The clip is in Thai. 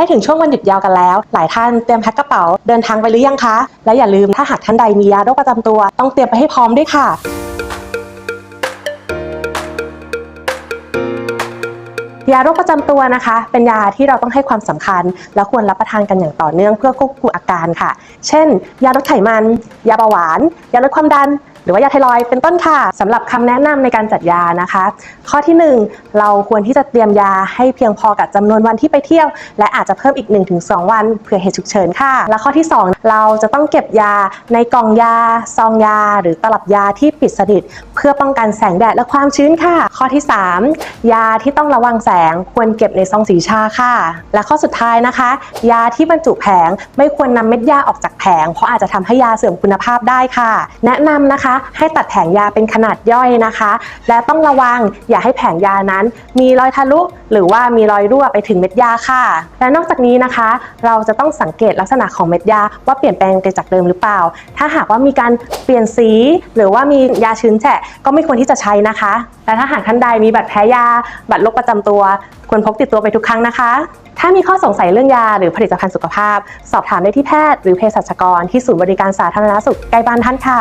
ล้ถึงช่วงวันหยุดยาวกันแล้ว หลายท่านเตรียมแพ็คกระเป๋าเดินทางไปหรือยังคะ และอย่าลืมถ้าหากท่านใดมียาโรคประจำตัว ต้องเตรียมไปให้พร้อมด้วยค่ะยาโรคประจำตัวนะคะ เป็นยาที่เราต้องให้ความสำคัญ และควรรับประทานกันอย่างต่อเนื่องเพื่อควบคุมอาการค่ะ เช่น ยาลดไขมัน ยาเบาหวาน ยาลดความดัน หรือว่ายาไทรอยเป็นต้นค่ะสำหรับคำแนะนำในการจัดยานะคะ ข้อที่ 1 เราควรที่จะเตรียมยาให้เพียงพอกับจำนวนวันที่ไปเที่ยว และอาจจะเพิ่มอีก 1-2 วันเผื่อเหตุฉุกเฉินค่ะ และข้อที่ 2 เราจะต้องเก็บยาในกล่องยา ซองยา หรือตลับยาที่ปิดสนิทเพื่อป้องกันแสงแดดและความชื้นค่ะ ข้อที่ 3 ยาที่ต้องระวังแสงควรเก็บในซองสีชาค่ะ และข้อสุดท้ายนะคะ ยาที่บรรจุแผงไม่ควรนำเม็ดยาออกจากแผง เพราะอาจจะทำให้ยาเสื่อมคุณภาพได้ค่ะ แนะนำนะคะให้ตัดแผงยาเป็นขนาดย่อยนะคะ และต้องระวังอย่าให้แผงยานั้น มีรอยทะลุ หรือว่ามีรอยรั่วไปถึงเม็ดยาค่ะ และนอกจากนี้นะคะ เราจะต้องสังเกตลักษณะของเม็ดยาว่าเปลี่ยนแปลงไปจากเดิมหรือเปล่า ถ้าหากว่ามีการเปลี่ยนสี หรือว่ามียาชื้นแฉะก็ไม่ควรที่จะใช้นะคะ และถ้าหากท่านใดมีบัตรแพ้ยา บัตรโรคประจำตัวควรพกติดตัวไปทุกครั้งนะคะ ถ้ามีข้อสงสัยเรื่องยาหรือผลิตภัณฑ์สุขภาพ สอบถามได้ที่แพทย์หรือเภสัชกรที่ศูนย์บริการสาธารณสุขใกล้บ้านท่านค่ะ